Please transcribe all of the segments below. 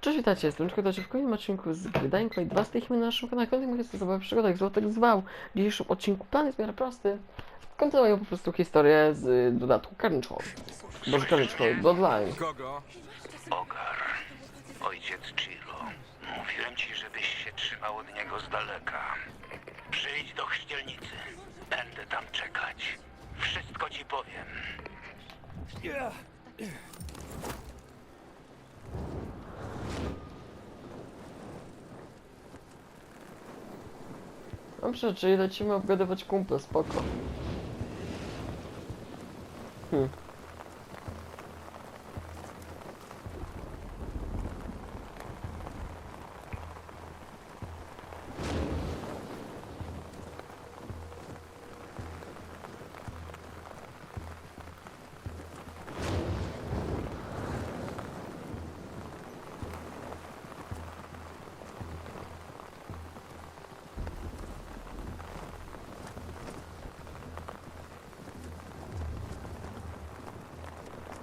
Cześć, witajcie, jestem Czekaj, w kolejnym odcinku z gry Dying Light 2 z tych na naszym kanale. Kolejny jest zabawa przygoda, Złotek zwał. W dzisiejszym odcinku plan jest w miarę prosty. Kontynuuję po prostu historię z dodatku Carnage Hall. Boże, Carnage Hall, Bloodline. Kogo? Ogar, ojciec Chiro. Mówiłem ci, żebyś się trzymał od niego z daleka. Przyjdź do chrzcielnicy. Będę tam czekać. Wszystko ci powiem. Dobrze, czyli lecimy obgadywać kumple, spoko. Hmm.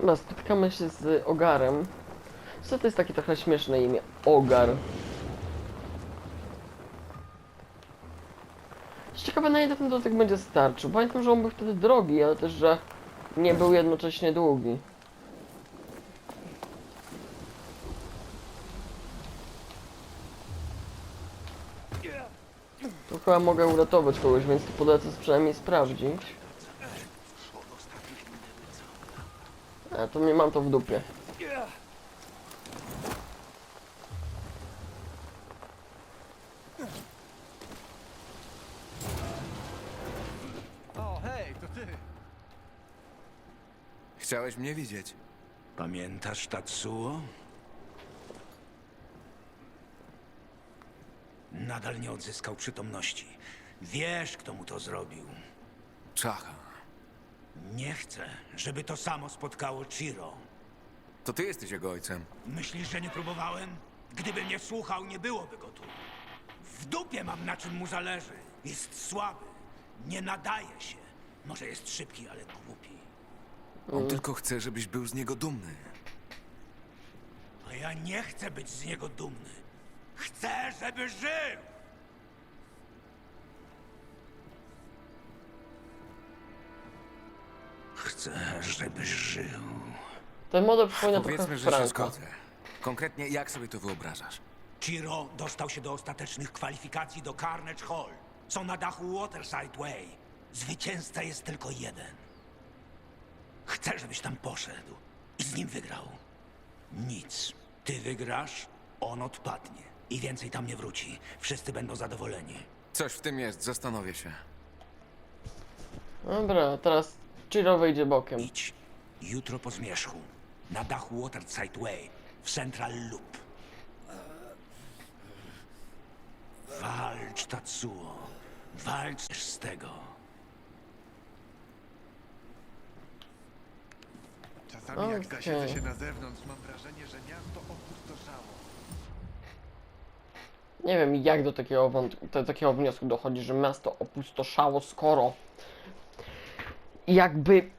Chyba spotykamy się z Ogarem. Co to jest takie trochę śmieszne imię? Ogar. Ciekawe na ile ten dotyk będzie starczył. Pamiętam, że on był wtedy drogi, ale też, że nie był jednocześnie długi. Tu chyba mogę uratować kogoś, więc to polecę przynajmniej sprawdzić. A to nie mam to w dupie. O, hej, to ty. Chciałeś mnie widzieć. Pamiętasz Tatsuo? Nadal nie odzyskał przytomności. Wiesz, kto mu to zrobił. Czacha. Nie chcę, żeby to samo spotkało Chiro. To ty jesteś jego ojcem. Myślisz, że nie próbowałem? Gdyby mnie słuchał, nie byłoby go tu. W dupie mam na czym mu zależy. Jest słaby. Nie nadaje się. Może jest szybki, ale głupi. On tylko chce, żebyś był z niego dumny. A ja nie chcę być z niego dumny. Chcę, żeby żył! Chcę, żeby żył. Ten model przypomina trochę Powiedzmy, że się Franka. zgodzę. Konkretnie, jak sobie to wyobrażasz? Chiro dostał się do ostatecznych kwalifikacji do Carnage Hall. Są na dachu Waterside Way. Zwycięzca jest tylko jeden. Chcę, żebyś tam poszedł i z nim wygrał. Nic. Ty wygrasz, on odpadnie. I więcej tam nie wróci. Wszyscy będą zadowoleni. Coś w tym jest, zastanowię się. Dobra, teraz Chiro wyjdzie bokiem. Idź. Jutro po zmierzchu. Na dachu Waterside Way. W Central Loop. Walcz, Tatsuo. Walcz z tego. Czasami jak Okej. zasiedzę się na zewnątrz, mam wrażenie, że miasto opustoszało. Nie wiem jak do takiego, wąt- do takiego wniosku dochodzi, że miasto opustoszało, skoro jakby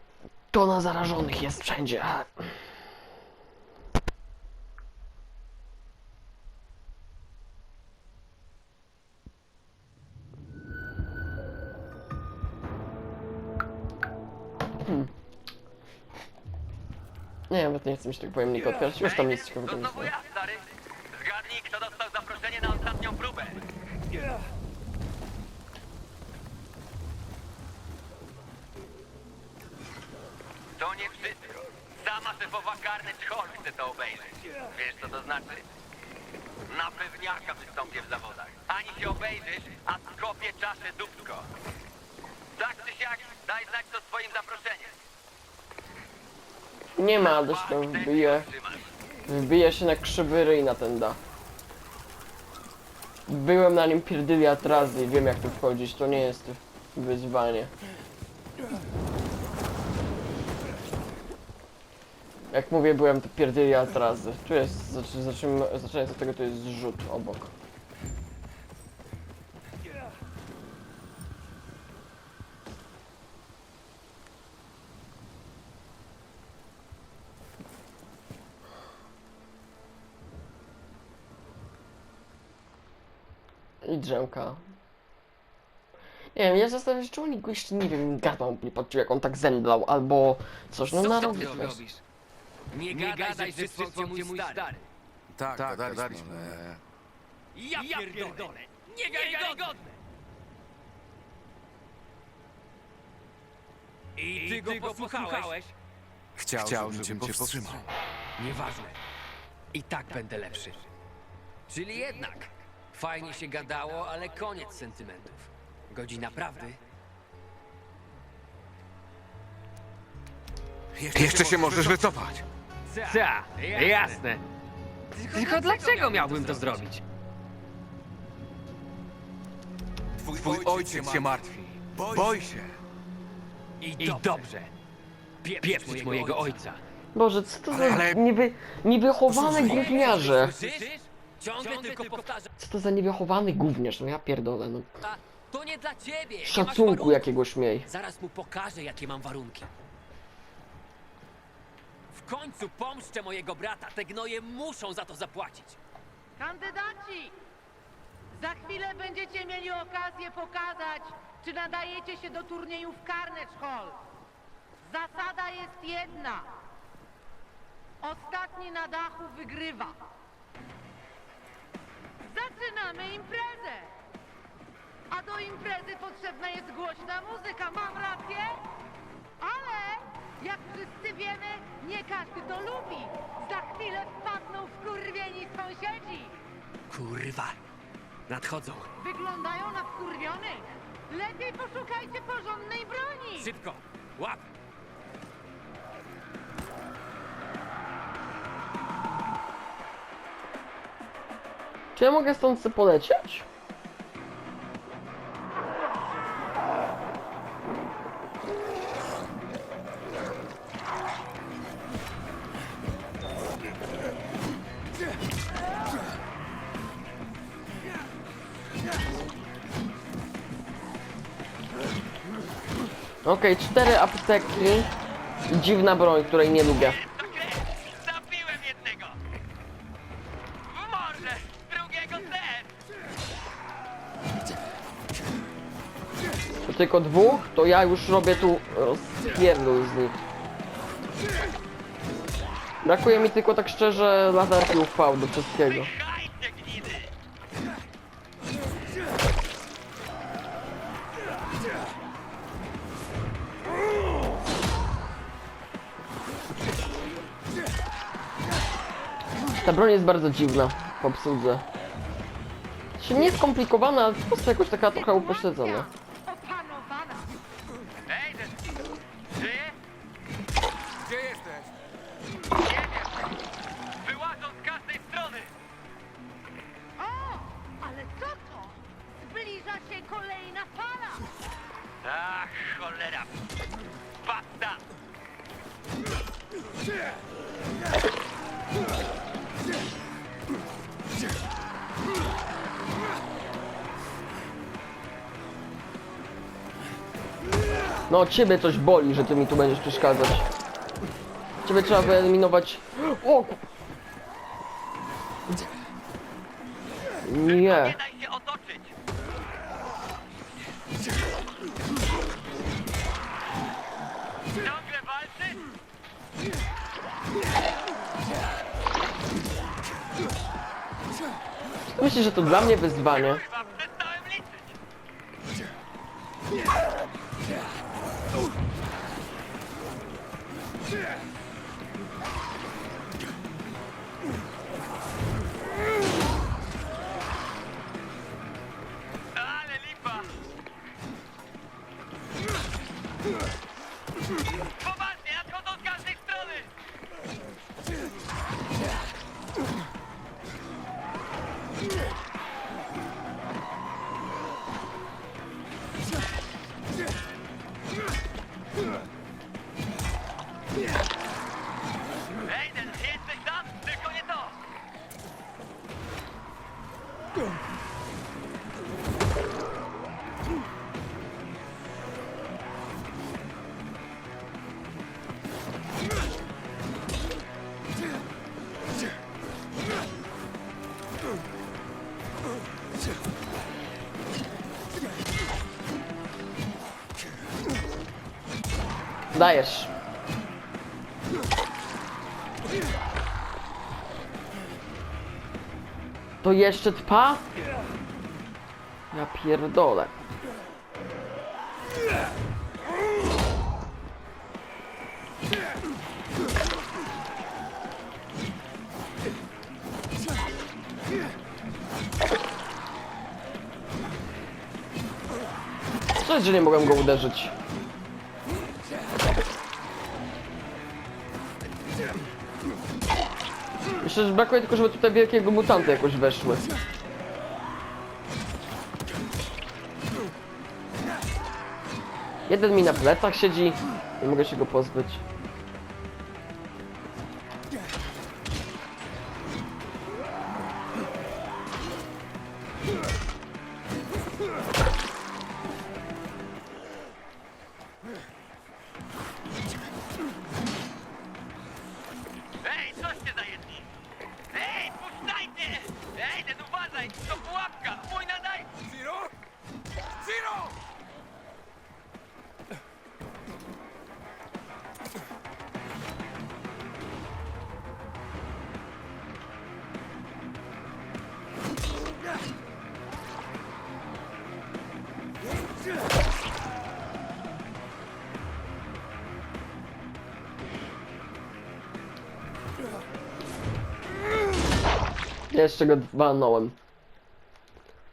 to na zarażonych jest wszędzie. Hmm. Nie, nawet nie chcę mi się tego pojemnika otwierać, już tam nic ciekawego nie znowu ma. ja, stary. Zgadnij, kto dostał zaproszenie na ostatnią próbę. To nie wszystko. Sama Carnage Hall chce to obejrzeć. Wiesz, co to znaczy? Na pewniaka wystąpię w zawodach. Ani się obejrzysz, a skopię czaszę dupsko. Tak czy siak, daj znać to swoim zaproszeniem. Nie ma, się tam wbije. Wbija się na krzywy ryj na ten dach. Byłem na nim pierdyliard razy i wiem jak tu wchodzić, to nie jest wyzwanie. Jak mówię, byłem tu pierdyliard razy. Tu jest, zaczy- zaczynając od tego, to jest zrzut obok. I drzemka. Nie wiem, ja zastanawiam się, go jeszcze, nie wiem, gadał, nie patrzył jak on tak zemdlał, albo coś, no Co na ty robisz? Nie, gadaj, że przysłał cię mój stary. Tak, tak gadaliśmy. Ja, pierdolę! Niewiarygodne! I ty, go, posłuchałeś? Chciał, Chciał, żebym, żebym cię powstrzymał. Nieważne. I tak będę lepszy. Czyli jednak. Fajnie się gadało, ale koniec sentymentów. Godzina prawdy. Jeszcze, się możesz wycofać. Ta, jasne. Tylko dlaczego miałbym to zrobić? Twój, ojciec się martwi. Boi się. I dobrze. Pieprzyć mojego ojca. Boże, co to za Ale- nieby, niewychowane gówniarze? Słyszysz? Ciągle tylko powtarzam. Co to za niewychowany gówniarz? No ja pierdolę, no. To nie dla ciebie. nie masz Szacunku warunków. jakiegoś miej. Zaraz mu pokażę, jakie mam warunki. Końcu pomszczę mojego brata. Te gnoje muszą za to zapłacić. Kandydaci! Za chwilę będziecie mieli okazję pokazać, czy nadajecie się do turnieju w Carnage Hall. Zasada jest jedna. Ostatni na dachu wygrywa. Zaczynamy imprezę! A do imprezy potrzebna jest głośna muzyka, mam rację? Ale, jak wszyscy wiemy, nie Kurwa. Nadchodzą. Wyglądają na wkurwionych. Lepiej poszukajcie porządnej broni. Szybko. Łap. Czy ja mogę stąd sobie polecieć? Okej, cztery apteki i dziwna broń, której nie lubię. Zabiłem jednego! W mordę! Drugiego też! To tylko dwóch, to ja już robię tu rozpierdol z nich. Brakuje mi tylko tak szczerze latarki UV do wszystkiego. Ta broń jest bardzo dziwna w obsłudze. Się nie skomplikowana, ale po prostu jakoś taka trochę upośledzona. Opanowana. Ej, ten... Żyje? Gdzie jesteś? Nie wiem! Wyłażą z każdej strony! O, ale co to? Zbliża się kolejna fala. Ach, cholera! Basta! No ciebie coś boli, że ty mi tu będziesz przeszkadzać. Ciebie trzeba wyeliminować. O! Nie. Ciągle walczy? Myślisz, że to dla mnie wyzwanie? Dajesz. To jeszcze trwa? Ja pierdolę. Co jest, że nie mogłem go uderzyć? Myślę, że brakuje tylko, żeby tutaj wielkiego mutanta jakoś weszły. Jeden mi na plecach siedzi. Nie mogę się go pozbyć. Jeszcze go walnąłem.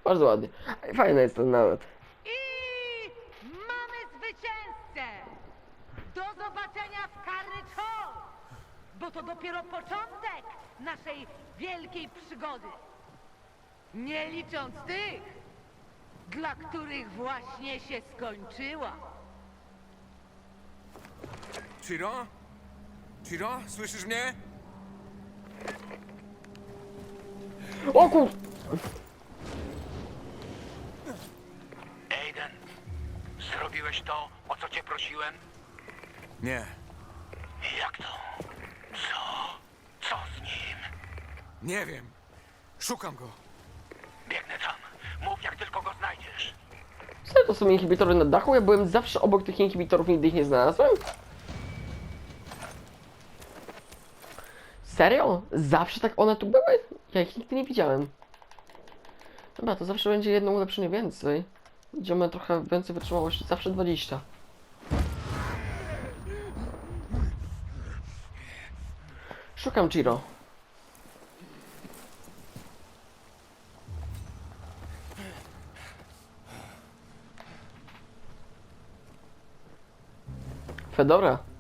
Bardzo ładnie. Fajny jest ten nawet. I mamy zwycięzcę! Do zobaczenia w Carnage Hall! Bo to dopiero początek naszej wielkiej przygody. Nie licząc tych, dla których właśnie się skończyła. Ciro? Ciro, słyszysz mnie? O kur... Aiden, zrobiłeś to, o co cię prosiłem? Nie, Jak to? Co? Co z nim? nie wiem. Szukam go. Biegnę tam. Mów, jak tylko go znajdziesz. Co to są inhibitory na dachu? Ja byłem zawsze obok tych inhibitorów, nigdy ich nie znalazłem. Serio? Zawsze tak one tu były? Ja ich nigdy nie widziałem. Dobra, to zawsze będzie jedno ulepszenie więcej. Idziemy trochę więcej wytrzymałości, zawsze 20. Szukam Chiro. Fedora.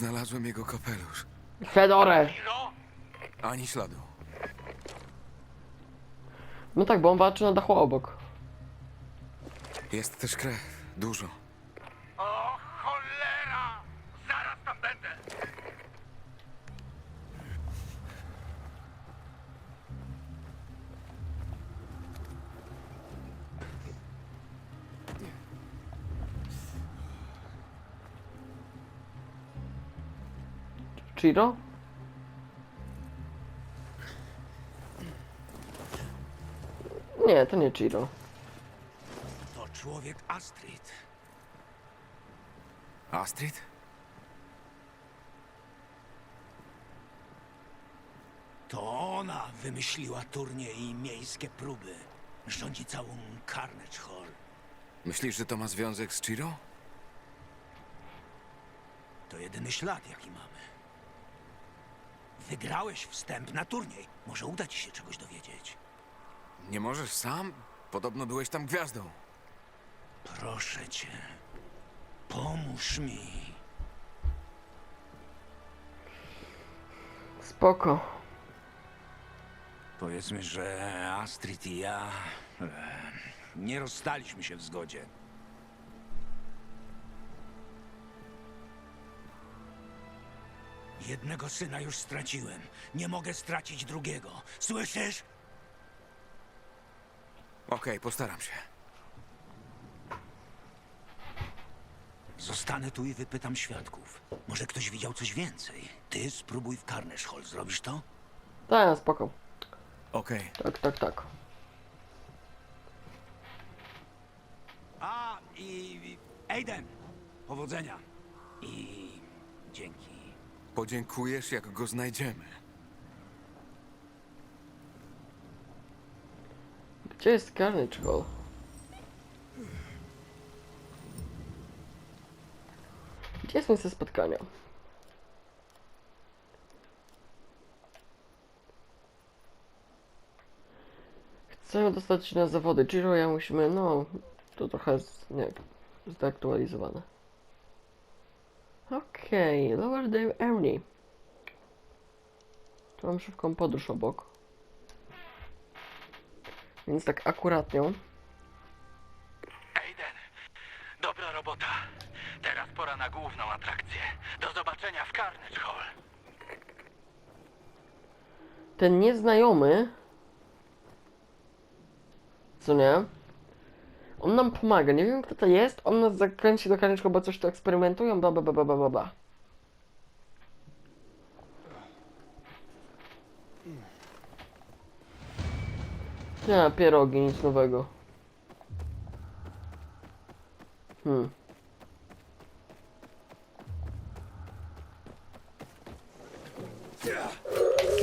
Znalazłem jego kapelusz. Fedorę! Ani śladu. No tak, bo on walczy na dachu obok. Jest też krew. Dużo. Chiro? Nie, to nie Chiro. To człowiek Astrid. Astrid? To ona wymyśliła turniej i miejskie próby. Rządzi całą Carnage Hall. Myślisz, że to ma związek z Ciro? To jedyny ślad, jaki mamy. Wygrałeś wstęp na turniej. Może uda ci się czegoś dowiedzieć. Nie możesz sam? Podobno byłeś tam gwiazdą. Proszę cię. Pomóż mi. Spoko. Powiedzmy, że Astrid i ja e, nie rozstaliśmy się w zgodzie. Jednego syna już straciłem. Nie mogę stracić drugiego. Słyszysz? Okej, postaram się. Zostanę tu i wypytam świadków. Może ktoś widział coś więcej. Ty spróbuj w Carnage Hall. Zrobisz to? Tak, spoko. Okej. Tak, tak, tak. i... i- Aiden! Powodzenia. I... dzięki. Podziękujesz, jak go znajdziemy. Gdzie jest Carnage Hall? Gdzie jest miejsce spotkania? Chcemy dostać się na zawody. Giro, ja musimy, no, to trochę, nie, zdeaktualizowane. Okej, Lower Dale Ernie. Tu mam szybką podróż obok. Więc tak akuratnie. Aiden, dobra robota. Teraz pora na główną atrakcję. Do zobaczenia w Carnage Hall. Ten nieznajomy. Co nie? On nam pomaga. Nie wiem kto to jest. On nas zakręci do karniczka, bo coś tu eksperymentują. Bla bla bla bla bla bla. Nie, pierogi, nic nowego. Hmm.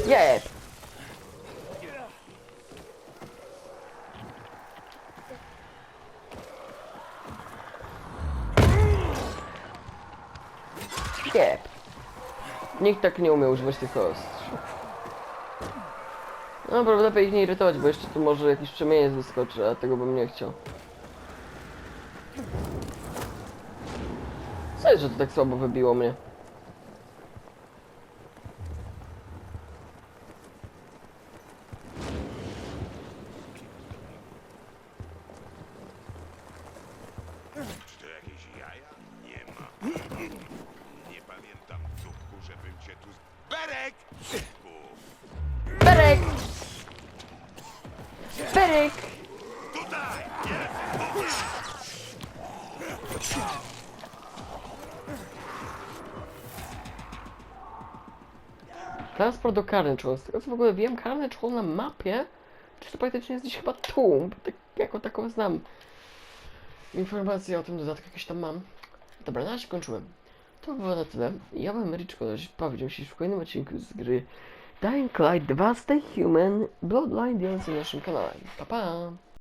Yeah! Nie. Nikt tak nie umie używać tych ostrzów. No, lepiej ich nie irytować, bo jeszcze tu może jakiś przemieniec wyskoczy, a tego bym nie chciał. Co jest, że to tak słabo wybiło mnie? Tutaj! Transport do Carnage. Z tego co w ogóle wiem, Carnage na mapie, czy to praktycznie jest gdzieś chyba tu, tak, jako taką znam informacje o tym dodatku jakieś tam mam. Dobra, na razie kończyłem. To było na tyle. Ja byłem Ryczko, powiedział się w kolejnym odcinku z gry Dying Light 2 Stay Human Bloodline DLC na naszym. Pa pa!